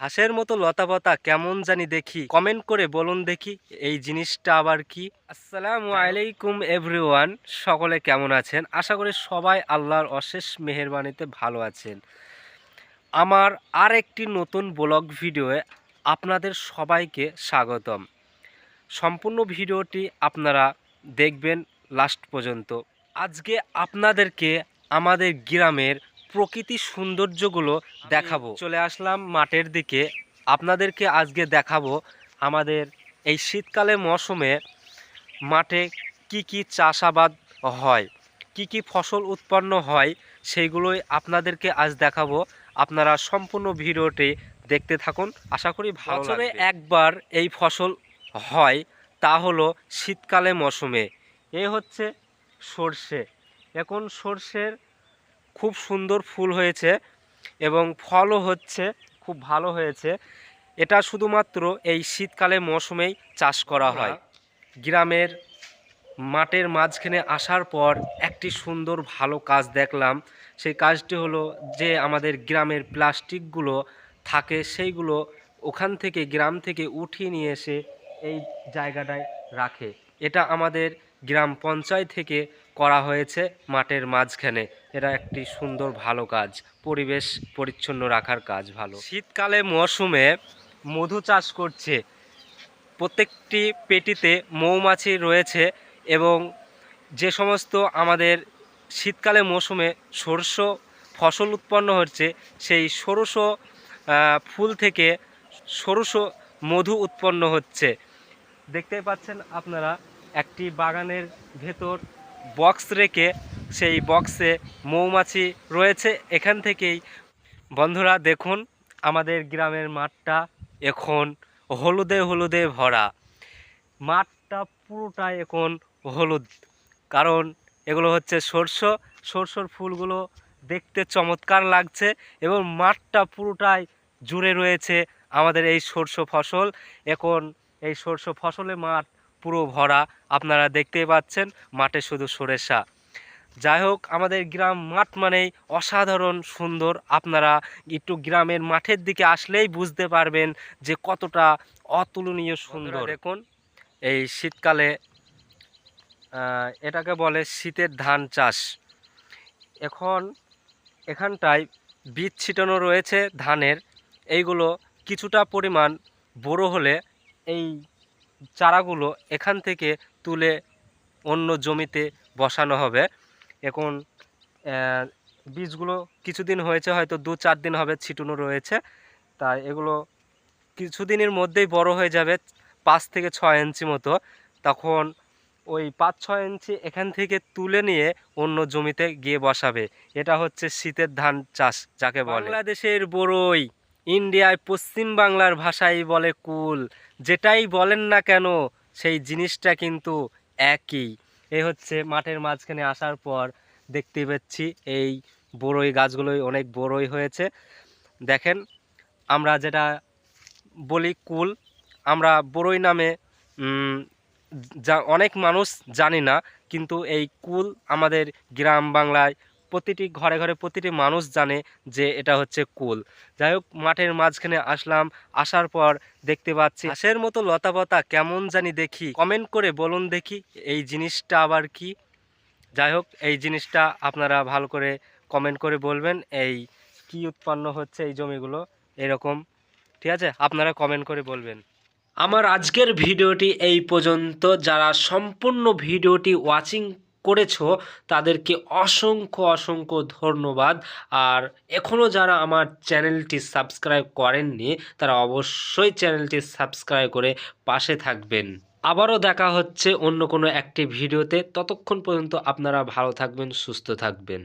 হাঁসের মতো লতাপাতা কেমন জানি দেখি। কমেন্ট করে বলুন দেখি এই জিনিসটা আবার কি? আসসালামু আলাইকুম এভরিওয়ান সকলে কেমন আছেন? আশা করি সবাই আল্লাহর অশেষ মেহেরবানিতে ভালো আছেন। আমার আর একটি নতুন ব্লগ ভিডিওয়ে আপনাদের সবাইকে স্বাগতম। সম্পূর্ণ ভিডিওটি আপনারা দেখবেন লাস্ট পর্যন্ত। আজকে আপনাদেরকে আমাদের গ্রামের প্রকৃতি সৌন্দর্যগুলো দেখাবো। চলে আসলাম মাঠের দিকে। আপনাদেরকে আজকে দেখাবো আমাদের এই শীতকালে মৌসুমে মাঠে কি কি চাষাবাদ হয় কি কি ফসল উৎপন্ন হয় সেইগুলোই আপনাদেরকে আজ দেখাবো। আপনারা সম্পূর্ণ ভিডিওটি দেখতে থাকুন। আশা করি ভালো একবার এই ফসল হয় তা হলো শীতকালে মৌসুমে এ হচ্ছে সর্ষে। এখন সর্ষের খুব সুন্দর ফুল হয়েছে এবং ফলও হচ্ছে, খুব ভালো হয়েছে। এটা শুধুমাত্র এই শীতকালে মৌসুমেই চাষ করা হয়। গ্রামের মাঠের মাঝখানে আসার পর একটি সুন্দর ভালো কাজ দেখলাম। সেই কাজটি হলো যে আমাদের গ্রামের প্লাস্টিকগুলো থাকে সেইগুলো ওখান থেকে গ্রাম থেকে উঠিয়ে নিয়ে এসে এই জায়গাটায় রাখে। এটা আমাদের গ্রাম পঞ্চায়েত থেকে করা হয়েছে মাঠের মাঝখানে। এটা একটি সুন্দর, ভালো কাজ। পরিবেশ পরিচ্ছন্ন রাখার কাজ ভালো। শীতকালে মরশুমে মধু চাষ করছে। প্রত্যেকটি পেটিতে মৌমাছি রয়েছে এবং যে সমস্ত আমাদের শীতকালে মৌসুমে সরষ ফসল উৎপন্ন হচ্ছে, সেই সরষ ফুল থেকে সরষ মধু উৎপন্ন হচ্ছে। দেখতে পাচ্ছেন আপনারা একটি বাগানের ভেতর বক্স রেখে সেই বক্সে মৌমাছি রয়েছে। এখান থেকেই বন্ধুরা দেখুন, আমাদের গ্রামের মাঠটা এখন হলুদে হলুদে ভরা। মাঠটা পুরোটাই এখন হলুদ, কারণ এগুলো হচ্ছে সর্ষ। সরষের ফুলগুলো দেখতে চমৎকার লাগছে এবং মাঠটা পুরোটাই জুড়ে রয়েছে আমাদের এই সর্ষ ফসল। এখন এই সর্ষ ফসলে মাঠ পুরো ভরা আপনারা দেখতেই পাচ্ছেন মাঠে শুধু সরেসা যাই হোক আমাদের গ্রাম মাঠ মানেই অসাধারণ সুন্দর। আপনারা একটু গ্রামের মাঠের দিকে আসলেই বুঝতে পারবেন যে কতটা অতুলনীয় সুন্দর। দেখুন এই শীতকালে এটাকে বলে শীতের ধান চাষ। এখন এখানটায় বীজ ছিটানো রয়েছে ধানের। এইগুলো কিছুটা পরিমাণ বড় হলে এই চারাগুলো এখান থেকে তুলে অন্য জমিতে বসানো হবে। এখন বীজগুলো কিছুদিন হয়েছে, হয়তো দু চার দিন হবে ছিটানো রয়েছে। তাই এগুলো কিছুদিনের মধ্যেই বড় হয়ে যাবে, পাঁচ থেকে ছয় ইঞ্চি মতো। তখন ওই পাঁচ ছয় ইঞ্চি এখান থেকে তুলে নিয়ে অন্য জমিতে গিয়ে বসাবে। এটা হচ্ছে শীতের ধান চাষ, যাকে বলে। বাংলাদেশের বড়ই ইন্ডিয়ায় পশ্চিম বাংলার ভাষায় বলে কুল। যেটাই বলেন না কেন, সেই জিনিসটা কিন্তু একই। এই হচ্ছে মাঠের মাঝখানে আসার পর দেখতে পাচ্ছি এই বড়ই গাছগুলোই অনেক বড়ই হয়েছে। দেখেন, আমরা যেটা বলি কুল, আমরা বড়ই নামে যা অনেক মানুষ জানি না, কিন্তু এই কুল আমাদের গ্রাম বাংলায় প্রতিটি ঘরে ঘরে প্রতিটি মানুষ জানে যে এটা হচ্ছে কুল। যাই হোক, মাঠের মাঝখানে আসলাম, আসার পর দেখতে পাচ্ছি হাঁসের মতো লতাপাতা কেমন জানি দেখি। কমেন্ট করে বলুন দেখি এই জিনিসটা আবার কি। যাই হোক, এই জিনিসটা আপনারা ভালো করে কমেন্ট করে বলবেন, এই কি উৎপন্ন হচ্ছে এই জমিগুলো, এরকম। ঠিক আছে? আপনারা কমেন্ট করে বলবেন। আমার আজকের ভিডিওটি এই পর্যন্ত। যারা সম্পূর্ণ ভিডিওটি ওয়াচিং করেছ, তাদেরকে অসংখ্য অসংখ্য ধন্যবাদ। আর এখনও যারা আমার চ্যানেলটি সাবস্ক্রাইব করেননি, তারা অবশ্যই চ্যানেলটি সাবস্ক্রাইব করে পাশে থাকবেন। আবারও দেখা হচ্ছে অন্য কোনো একটি ভিডিওতে। ততক্ষণ পর্যন্ত আপনারা ভালো থাকবেন, সুস্থ থাকবেন।